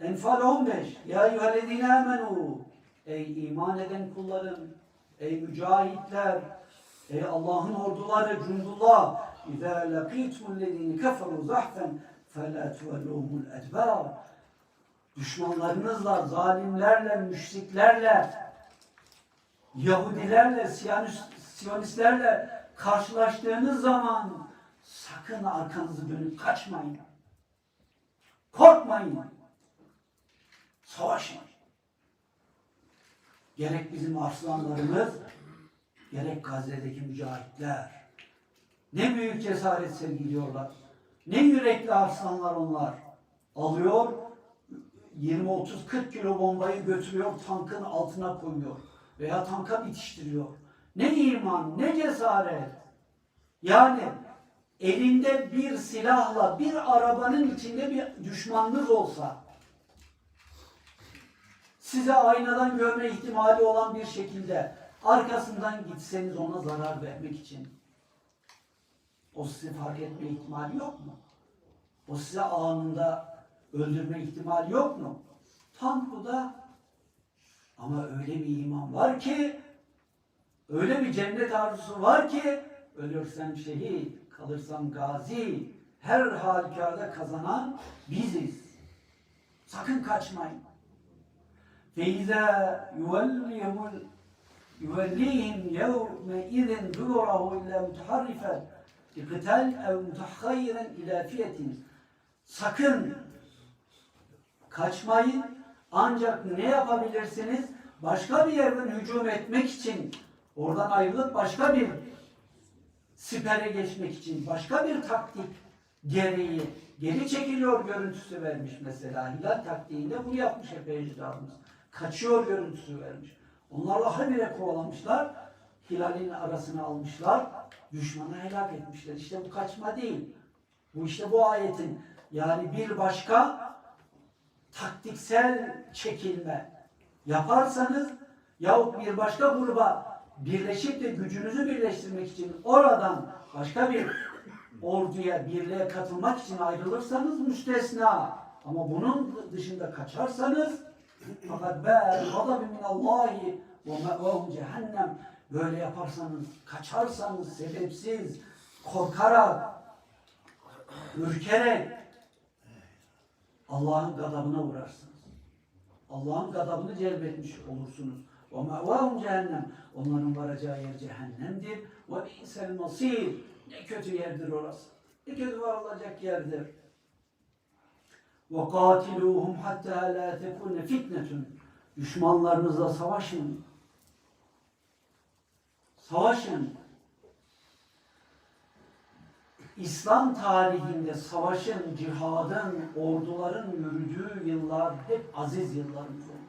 Enfal 15. Ya eyyühellezine amenu. Ey iman eden kullarım, ey mücahitler, ey Allah'ın orduları, cundullah. İzâ lakîtumüllezîne keferû zahfen felâ tuvellûhumul edbâr. Düşmanlarınızla, zalimlerle, müşriklerle, Yahudilerle, Siyonist- Siyonistlerle karşılaştığınız zaman sakın arkanızı dönüp kaçmayın. Korkmayın. Savaşın. Gerek bizim arslanlarımız, gerek Gazze'deki mücahitler. Ne büyük cesaret sergiliyorlar. Ne yürekli arslanlar onlar. Alıyor, 20-30-40 kilo bombayı götürüyor, tankın altına koyuyor. Veya tanka bitiştiriyor. Ne iman, ne cesaret. Yani elinde bir silahla bir arabanın içinde bir düşmanınız olsa size aynadan görme ihtimali olan bir şekilde arkasından gitseniz ona zarar vermek için o sizi fark etme ihtimali yok mu? O size anında öldürme ihtimali yok mu? Tank bu da ama öyle bir iman var ki öyle bir cennet arzusu var ki ölürsem şehit, kalırsam gazi her halükarda kazanan biziz. Sakın kaçmayın. فَاِذَا يُوَلِّهُمُ يُوَلِّهِمْ يَوْمَئِذٍ دُورَهُ اِلَّا مُتَحَرِّفًا لِقِتَلْ اَوْ مُتَحَّيِّرًا اِلَى فِيَةٍ Sakın kaçmayın. Ancak ne yapabilirsiniz? Başka bir yerden hücum etmek için, oradan ayrılıp başka bir sipere geçmek için, başka bir taktik gereği geri çekiliyor görüntüsü vermiş mesela. Hilal taktiğinde bunu yapmış epey ecdadımız. Kaçıyor görüntüsü vermiş. Onlarla habire kovalamışlar. Hilal'in arasına almışlar. Düşmanı helak etmişler. İşte bu kaçma değil. Bu işte bu ayetin yani bir başka taktiksel çekilme yaparsanız yahut bir başka gruba birleşip de gücünüzü birleştirmek için oradan başka bir orduya, birliğe katılmak için ayrılırsanız müstesna. Ama bunun dışında kaçarsanız fakat bel gadabi minallahi ve me'vahum cehennem böyle yaparsanız, kaçarsanız sebepsiz, korkarak, ürkerek Allah'ın gadabına uğrarsınız. Allah'ın gadabını celbetmiş olursunuz. Ve mevâhum cehennem. Onların varacağı yer cehennemdir. Ve bi'sel masir. Ne kötü yerdir orası. Ne kötü varılacak yerdir. Ve katiluhum hatta la tekune fitnetun. Düşmanlarınızla savaşın. Savaşın. İslam tarihinde savaşın, cihadın, orduların yürüdüğü yıllar hep aziz yıllarımız oldu.